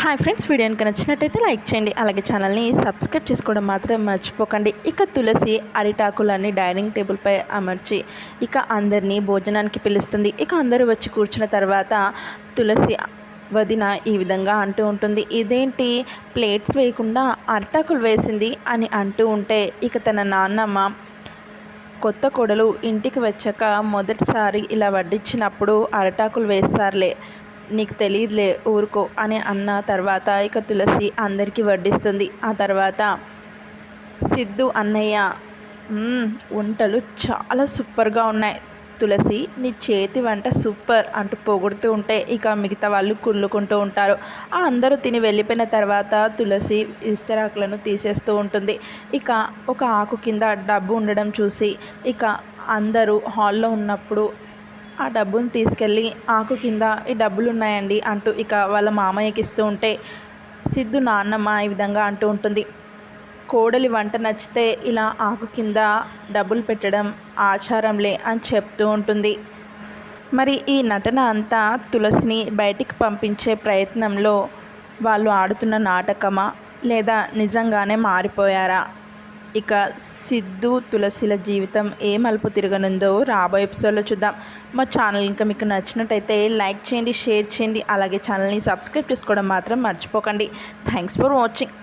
Hi friends video కనుక నచ్చినట్టయితే like చేయండి. అలాగే ఛానల్ని సబ్స్క్రైబ్ చేసుకోవడం మాత్రం మర్చిపోకండి. ఇక తులసి అరిటాకులన్నీ డైనింగ్ టేబుల్పై అమర్చి ఇక అందరినీ భోజనానికి పిలుస్తుంది. ఇక అందరూ వచ్చి కూర్చున్న తర్వాత తులసి వదిన ఈ విధంగా అంటూ ఉంటుంది. ఇదేంటి? ప్లేట్స్ వేయకుండా అరిటాకులు వేసింది? అని అంటూ ఉంటే ఇక తన నాన్నమ్మ కొత్త కొడలు ఇంటికి వచ్చాక మొదటిసారి ఇలా వడ్డించినప్పుడు అరిటాకులు వేస్తారులే. నీకు తెలియదులే ఊరుకో అని అన్న తర్వాత ఇక తులసి అందరికీ వడ్డిస్తుంది. ఆ తర్వాత సిద్ధు అన్నయ్య వంటలు చాలా సూపర్గా ఉన్నాయి. తులసి నీ చేతి వంట సూపర్ అంటూ పొగుడుతూ ఉంటే ఇక మిగతా వాళ్ళు కుళ్ళుకుంటూ ఉంటారు. ఆ అందరూ తిని వెళ్ళిపోయిన తర్వాత తులసి ఇస్తరాకులను తీసేస్తూ ఉంటుంది. ఇక ఒక ఆకు కింద డబ్బు ఉండడం చూసి ఇక అందరూ హాల్లో ఉన్నప్పుడు ఆ డబ్బును తీసుకెళ్ళి ఆకు కింద ఈ డబ్బులు ఉన్నాయండి అంటూ ఇక వాళ్ళ మామయ్యకి ఇస్తూ ఉంటే సిద్ధు నాన్నమ్మ ఈ విధంగా అంటూ ఉంటుంది. కోడలి వంట నచ్చితే ఇలా ఆకు కింద డబ్బులు పెట్టడం ఆచారంలే అని చెప్తూ ఉంటుంది. మరి ఈ నటన అంతా తులసిని బయటికి పంపించే ప్రయత్నంలో వాళ్ళు ఆడుతున్న నాటకమా? లేదా నిజంగానే మారిపోయారా? ఇక సిద్ధు తులసిల జీవితం ఏ మలుపు తిరగనుందో రాబోయే ఎపిసోడ్లో చూద్దాం. మా ఛానల్ ఇంకా మీకు నచ్చినట్టయితే లైక్ చేయండి షేర్ చేయండి అలాగే ఛానల్ని సబ్స్క్రైబ్ చేసుకోవడం మాత్రం మర్చిపోకండి. Thanks for watching.